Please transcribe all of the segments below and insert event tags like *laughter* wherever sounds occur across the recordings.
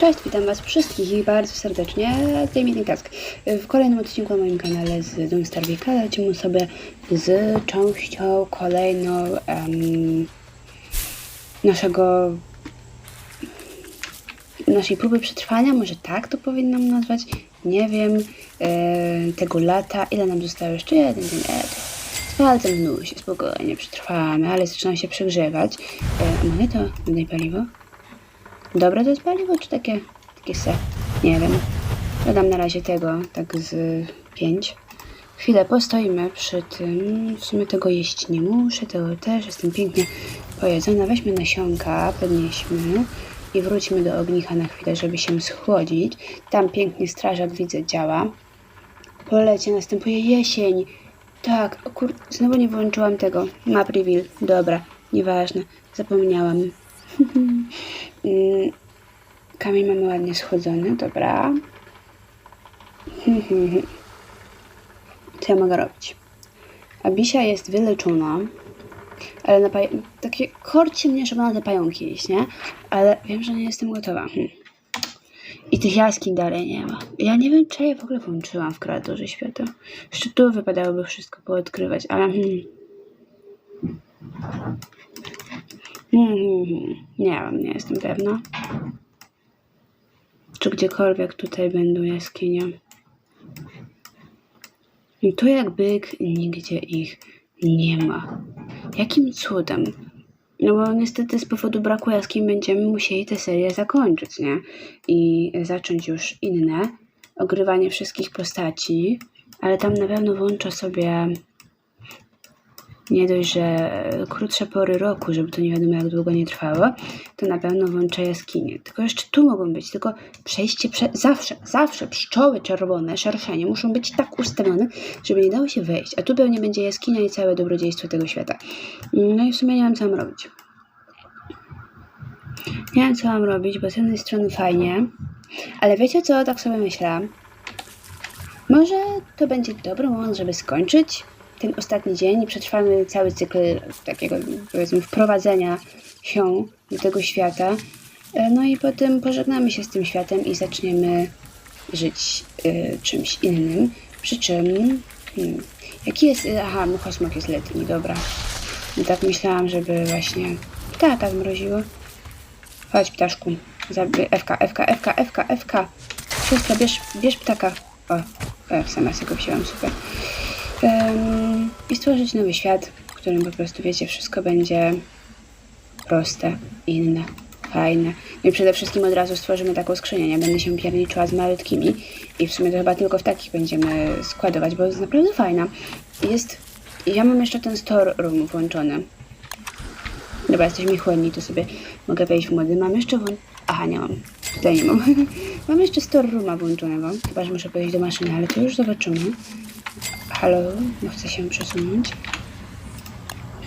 Cześć, witam Was wszystkich i bardzo serdecznie. Tutaj mi ten kask. W kolejnym odcinku na moim kanale z Doom Starwika lecimy sobie z częścią kolejną em, naszego naszej próby przetrwania, może tak to powinnam nazwać, nie wiem, e, tego lata, ile nam zostało jeszcze? Jeden dzień, e, z palcem w nusie, spokojnie, przetrwamy, ale zaczynam się przegrzewać. E, moje to, dodaj paliwo? Dobre to jest paliwo, czy takie, takie se? Nie wiem. Dodam na razie tego, tak z pięć. Chwilę postoimy przy tym. W sumie tego jeść nie muszę, tego też. Jestem pięknie pojedzona. Weźmy nasionka, podnieśmy i wróćmy do ognicha na chwilę, żeby się schłodzić. Tam pięknie strażak widzę działa. Po lecie następuje jesień. Tak, kur... znowu nie włączyłam tego. Map reveal. Dobra, nieważne. Zapomniałam. *laughs* Mm, Kamień mamy ładnie schłodzony, dobra. *laughs* Co ja mogę robić? Abisia jest wyleczona, ale na takie korci mnie, żeby na te pająki iść, nie? Ale wiem, że nie jestem gotowa. Hm. I tych jaskiń dalej nie ma. Ja nie wiem, czy ja w ogóle włączyłam w kreatorze świata. Jeszcze tu wypadałoby wszystko poodkrywać, ale... Hmm. Hmm. Nie wiem, nie jestem pewna. Czy gdziekolwiek tutaj będą jaskinie. I tu jak byk, nigdzie ich nie ma. Jakim cudem? No bo niestety z powodu braku jaskiń będziemy musieli tę serię zakończyć, nie? I zacząć już inne. Ogrywanie wszystkich postaci. Ale tam na pewno włączę sobie nie dość, że krótsze pory roku, żeby to nie wiadomo jak długo nie trwało, to na pewno włączę jaskinie. Tylko jeszcze tu mogą być, tylko przejście prze... zawsze, zawsze pszczoły czerwone, szerszenie muszą być tak ustawione, żeby nie dało się wejść. A tu pewnie będzie jaskinia i całe dobrodziejstwo tego świata. No i w sumie nie wiem co mam robić. Nie wiem co mam robić, bo z jednej strony fajnie, ale wiecie co, tak sobie myślałam. Może to będzie dobry moment, żeby skończyć ten ostatni dzień i przetrwamy cały cykl takiego, powiedzmy, wprowadzenia się do tego świata. E, No i potem pożegnamy się z tym światem i zaczniemy żyć y, czymś innym. Przy czym, hmm, jaki jest, aha, muchosmok jest letni, dobra. No tak myślałam, żeby właśnie, tak, tak mroziło. Chodź, ptaszku. FK, FK, FK, FK, FK. Siostra, bierz, bierz ptaka. O, e, sama sobie go wzięłam, super. I stworzyć nowy świat, w którym po prostu, wiecie, wszystko będzie proste, inne, fajne. No i przede wszystkim od razu stworzymy taką skrzynię. Nie będę się pierniczyła z malutkimi. I w sumie to chyba tylko w takich będziemy składować, bo jest naprawdę fajna. Jest... Ja mam jeszcze ten store room włączony. Dobra, jesteśmy chłodni, to sobie mogę wejść w mody. Mam jeszcze włą... Aha, nie mam. Tutaj nie mam. *laughs* mam jeszcze store rooma włączonego. Chyba, że muszę wejść do maszyny, ale to już zobaczymy. Halo, no chcę się przesunąć.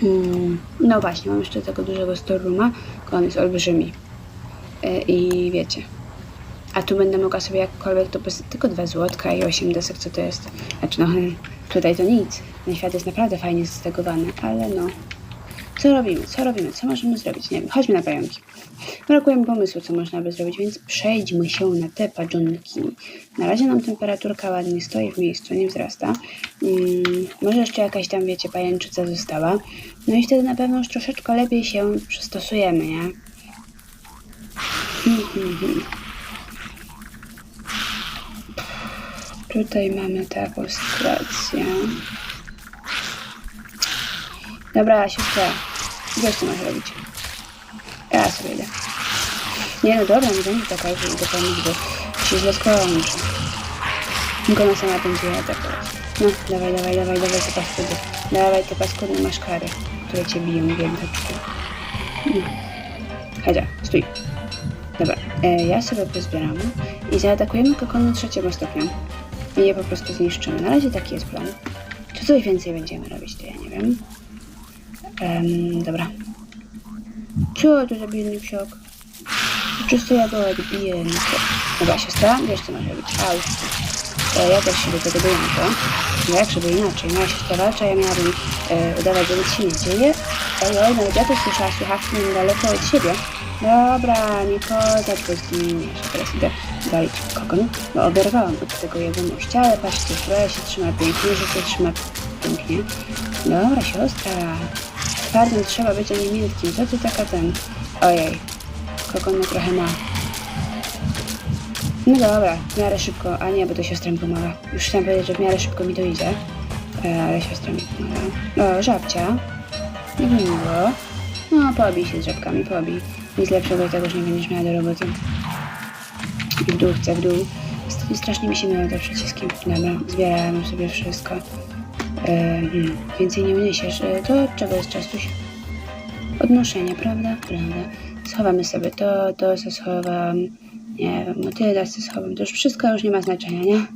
Hmm. No właśnie, mam jeszcze tego dużego store rooma. tylko On jest olbrzymi. E, I wiecie. A tu będę mogła sobie jakkolwiek to tylko dwa złotka i 8 desek, co to jest? Znaczy no, *laughs* tutaj to nic. Ten świat jest naprawdę fajnie zestegowany, ale no. Co robimy? Co robimy? Co możemy zrobić? Nie wiem, chodźmy na pająki. Brakuje mi pomysłu, co można by zrobić, więc przejdźmy się na te padżonki. Na razie nam temperaturka ładnie stoi w miejscu, nie wzrasta. Mm, może jeszcze jakaś tam, wiecie, pajęczyca została. No i wtedy na pewno już troszeczkę lepiej się przystosujemy, nie? Hmm, hmm, hmm. Tutaj mamy taką sytuację. Dobra, siostra, wiesz co masz robić. Ja sobie idę. Nie no dobra, nie będzie taka, że idę pomóc, bo się źle skończy. Tylko ona sama będzie atakować. No, dawaj, dawaj, dawaj, dawaj te paskudy. Dawaj te paskudne maszkary, które cię biją, biednaczku. No. Hadzia, stój. Dobra, e, ja sobie pozbieram i zaatakujemy kokony trzeciego stopnia. I je po prostu zniszczymy. Na razie taki jest plan. Czy coś więcej będziemy robić, to ja nie wiem. Em, dobra. Co to za biedny psiok? Czysto ja go odbiję. Dobra, siostra, wiesz co masz robić. Au. E, ja też się do tego dołączę. No jak żeby inaczej. Moja siostra walcza, ja miałabym e, udawać, że nic się nie dzieje. Oj, oj, nawet ja to słyszała słuchawki niedaleko od siebie. Dobra, nie kozać, bo zginiesz. Teraz idę dalić kokon, bo oberwałam od tego jego mościa, ale patrzcie, zbroja się trzyma pięknie, się trzyma pięknie. Dobra, siostra. Twardym trzeba być, a nie miętkim. Co ty taka ten... Ojej, kokon mnie trochę ma. No dobra, w miarę szybko, a nie, bo to siostra mi pomaga. Już chciałam powiedzieć, że w miarę szybko mi to idzie, e, ale siostra mi pomaga. O, żabcia. Nie miło. No, pobij się z żabkami, pobij. Nic lepszego tego, że nie będziesz miała do roboty. W dół chcę, w dół. Strasznie mi się miały te przyciski. Dobra, zbierałem sobie wszystko. E, więcej nie uniesiesz. E, to czego jest czastuś? Odnoszenie, prawda? Prawda. Schowamy sobie to, to co schowam. Nie wiem, no tyle co schowam. To już wszystko już nie ma znaczenia, nie?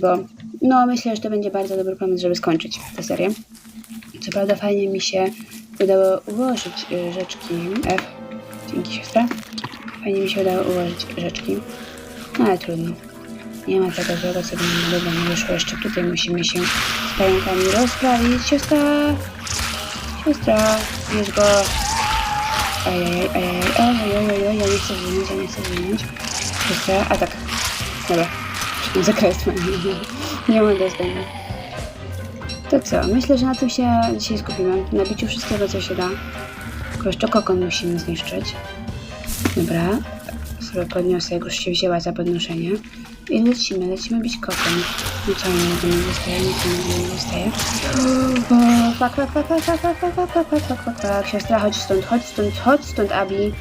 Bo, no myślę, że to będzie bardzo dobry pomysł, żeby skończyć tę serię. Co prawda fajnie mi się udało ułożyć y, rzeczki. F. Dzięki siostra. Fajnie mi się udało ułożyć rzeczki. No ale trudno. Nie ma tego złego, co by nam nie wyszło. Jeszcze tutaj musimy się z pająkami rozprawić. Siostra! Siostra! Bierz go! Ajajaj, ajajaj, ojojojoj, ja nie chcę zwinąć, ja nie chcę zwinąć. Siostra, a tak. Dobra. Zakres *laughs* mam. Nie do zdania. To co? Myślę, że na tym się dzisiaj skupimy. Na biciu wszystkiego, co się da. Tylko jeszcze kokon musimy zniszczyć. Dobra. Sobie podniosę, jak już się wzięła za podnoszenie. I lecimy, lecimy bić kokon. No co, mi nie zostaje, nic mi nie zostaje. Fak, fak, fak, fak, fak, fak, fak, fak, fak, fak, fak, fak, fak. Siostra, chodź stąd, chodź stąd, chodź stąd, Abi.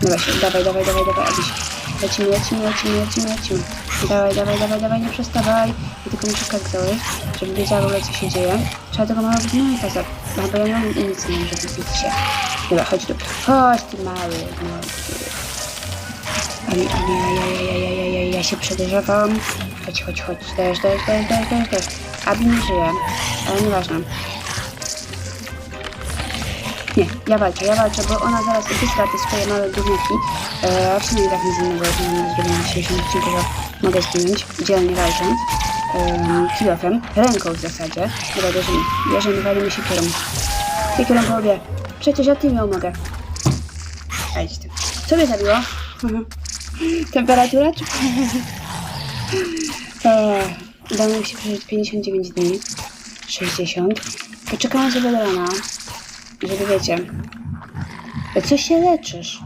Dawaj się, dawaj, dawaj, dawaj, dawaj, Abiś. Lecimy, lecimy, lecimy, lecimy, lecimy. Dawaj, dawaj, dawaj, dawaj, nie przestawaj. I tylko muszę kaktoły, żeby wiedziała w ogóle co się dzieje. Trzeba tego małego gnojka za... No, bo ja nie mam nic nie wiem, żeby zbić się. Dobra, chodź tu. Chodź ty mały gnojku. Ami, ami, ja, ja, ja, ja, ja, ja, ja się przederzewam. Chodź, chodź, chodź. Dajesz, dajesz, dajesz, dajesz, dajesz, dajesz. Abi nie żyje, ale nieważne. Nie, ja walczę, ja walczę, bo ona zaraz wysła te swoje małe gówniaki. E, a przynajmniej tak nic innego, mam zrobić na dzisiejszym odcinku, że mogę zginąć, dzielnie walcząc. Um, kilofem, ręką w zasadzie. Dobra, bierzemy, bierzemy, walimy się kierą. Ty kierą po obie. Przecież ja tym ją mogę. A idź ty. Co mnie zabiło? *laughs* Temperatura czy... Eee, *laughs* Udało mi się przeżyć 59 dni. 60. Poczekałam sobie do rana, żeby wiecie. Co się leczysz?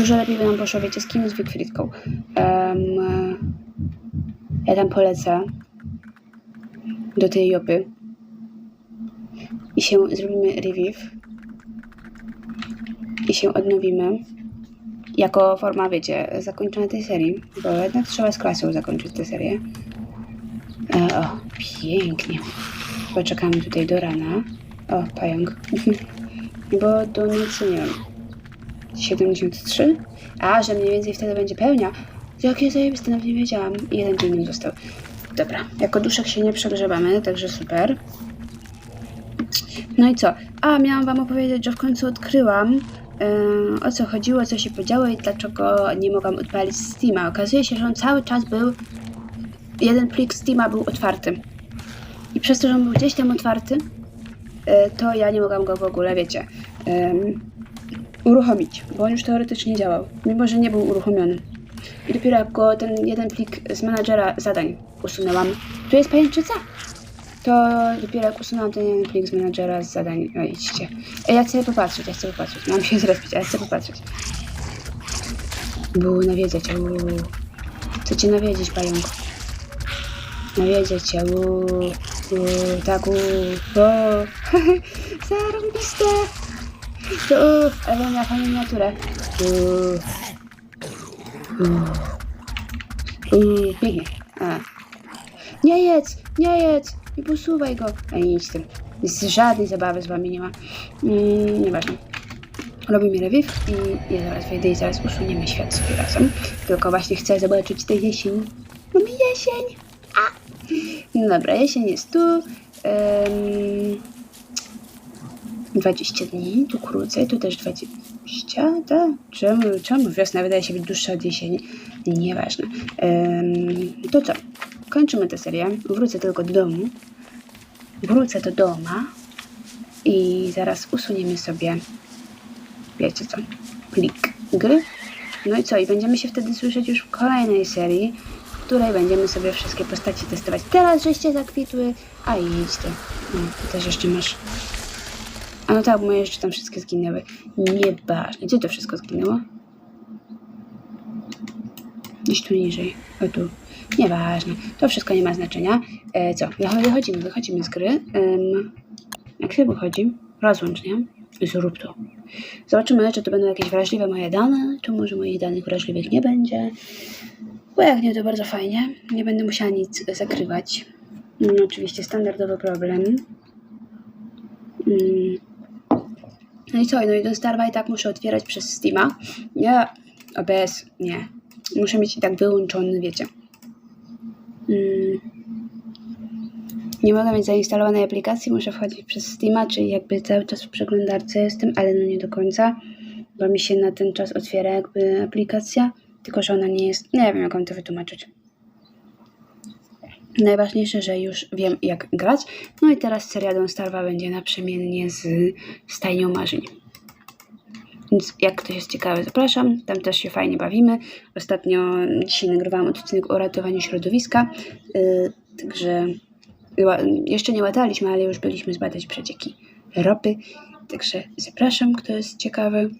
Dużo lepiej by nam poszło, wiecie, z kim? Z Wikfriedką. Um, ja tam polecę do tej Jopy i się zrobimy revive i się odnowimy jako forma, wiecie, zakończenia tej serii, bo jednak trzeba z klasą zakończyć tę serię. E, o, pięknie. Poczekamy tutaj do rana. O, pająk. *laughs* bo to nic, nie wiem, 73? A, że mniej więcej wtedy będzie pełnia. Jakie zajebiste, nawet nie wiedziałam. I jeden dzień mi został. Dobra, jako duszek się nie przegrzewamy, także super. No i co? A, miałam wam opowiedzieć, że w końcu odkryłam yy, o co chodziło, co się podziało i dlaczego nie mogłam odpalić Steama. Okazuje się, że on cały czas był, jeden plik Steama był otwarty. I przez to, że on był gdzieś tam otwarty, yy, to ja nie mogłam go w ogóle, wiecie, yy, uruchomić, bo on już teoretycznie działał, mimo że nie był uruchomiony. I dopiero jak go ten jeden plik z menadżera zadań usunęłam, tu jest pajęczyca? To dopiero jak usunęłam ten jeden plik z menadżera z zadań, no idźcie. Ej, ja chcę popatrzeć, ja chcę popatrzeć, mam się *laughs* zrespić, ale chcę popatrzeć. Nawiedzę cię, uuu. Chcę cię nawiedzieć, pająk. Nawiedzę cię, uuu. Uuu, tak, uuu. *laughs* Zarąbiste. Ale miała fajną pięknie. A. Nie jedz, nie jedz, nie posuwaj go. A nic z tym. Z żadnej zabawy z wami nie ma. Mm, nieważne. Robimy rewiw i ja zaraz wejdę i zaraz usuniemy świat sobie razem. Tylko właśnie chcę zobaczyć tę jesień. Mamy jesień! A! No dobra, jesień jest tu. Um, 20 dni, tu krócej, tu też 20, tak? Czemu, czemu wiosna wydaje się być dłuższa od jesieni? Nieważne. Ym, to co? Kończymy tę serię. Wrócę tylko do domu. Wrócę do doma i zaraz usuniemy sobie, wiecie co, plik gry. No i co? I będziemy się wtedy słyszeć już w kolejnej serii, w której będziemy sobie wszystkie postaci testować. Teraz żeście zakwitły, a idź ty. No, ty też jeszcze masz. A no tak, moje jeszcze tam wszystkie zginęły. Nieważne. Gdzie to wszystko zginęło? Gdzieś tu niżej. O tu. Nieważne. To wszystko nie ma znaczenia. E, co? Wycho- Wychodzimy, wychodzimy z gry. Jak się wychodzi? Rozłącz, nie? Zrób to. Zobaczymy, czy to będą jakieś wrażliwe moje dane, czy może moich danych wrażliwych nie będzie. Bo jak nie, to bardzo fajnie. Nie będę musiała nic zakrywać. Mm, oczywiście standardowy problem. Mm. No i co? No i do Starwa i tak muszę otwierać przez Steama. Nie, OBS, nie. Muszę mieć i tak wyłączony, wiecie. Mm. Nie mogę mieć zainstalowanej aplikacji, muszę wchodzić przez Steama, czyli jakby cały czas w przeglądarce jestem, ale no nie do końca, bo mi się na ten czas otwiera jakby aplikacja, tylko że ona nie jest, nie wiem jak mam to wytłumaczyć. Najważniejsze, że już wiem jak grać. No i teraz seria Don't Starve'a będzie naprzemiennie z Stajnią Marzeń. Więc jak ktoś jest ciekawy, zapraszam. Tam też się fajnie bawimy. Ostatnio dzisiaj nagrywałam odcinek o ratowaniu środowiska. Yy, także jeszcze nie łataliśmy, ale już byliśmy zbadać przecieki ropy. Także zapraszam, kto jest ciekawy.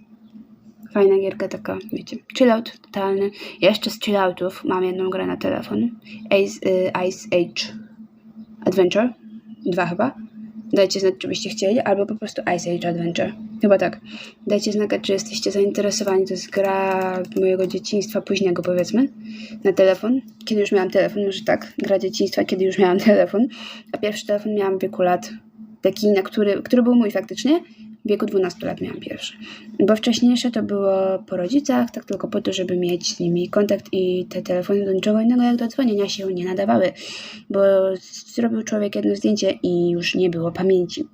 Fajna gierka taka, wiecie, chillout totalny. Jeszcze z chilloutów mam jedną grę na telefon. Ace, y, Ice Age Adventure. Dwa chyba. Dajcie znać, czy byście chcieli, albo po prostu Ice Age Adventure. Chyba tak. Dajcie znać, czy jesteście zainteresowani. To jest gra mojego dzieciństwa późnego, powiedzmy, na telefon. Kiedy już miałam telefon, może tak, gra dzieciństwa, kiedy już miałam *laughs* telefon. A pierwszy telefon miałam w wieku lat, taki, na który, który był mój faktycznie. W wieku 12 lat miałam pierwszy. Bo wcześniejsze to było po rodzicach, tak tylko po to, żeby mieć z nimi kontakt i te telefony do niczego innego jak do dzwonienia się nie nadawały. Bo zrobił człowiek jedno zdjęcie i już nie było pamięci.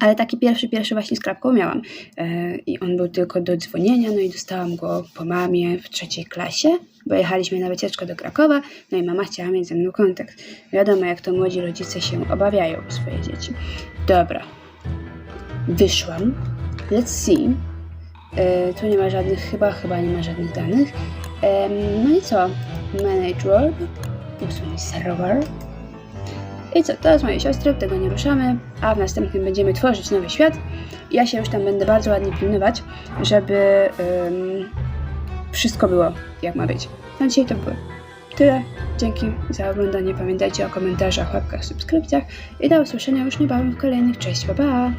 Ale taki pierwszy, pierwszy właśnie z krapką miałam. E, I on był tylko do dzwonienia, no i dostałam go po mamie w trzeciej klasie, bo jechaliśmy na wycieczkę do Krakowa, no i mama chciała mieć ze mną kontakt. Wiadomo, jak to młodzi rodzice się obawiają o swoje dzieci. Dobra. Wyszłam. Let's see. E, tu nie ma żadnych, chyba, chyba nie ma żadnych danych. Em, no i co? Manage world. Usunąć serwer. I co, to z mojej siostry, tego nie ruszamy, a w następnym będziemy tworzyć nowy świat. Ja się już tam będę bardzo ładnie pilnować, żeby wszystko było jak ma być. Na dzisiaj to było tyle. Dzięki za oglądanie. Pamiętajcie o komentarzach, łapkach, subskrypcjach i do usłyszenia już niebawem w kolejnych. Cześć, pa pa!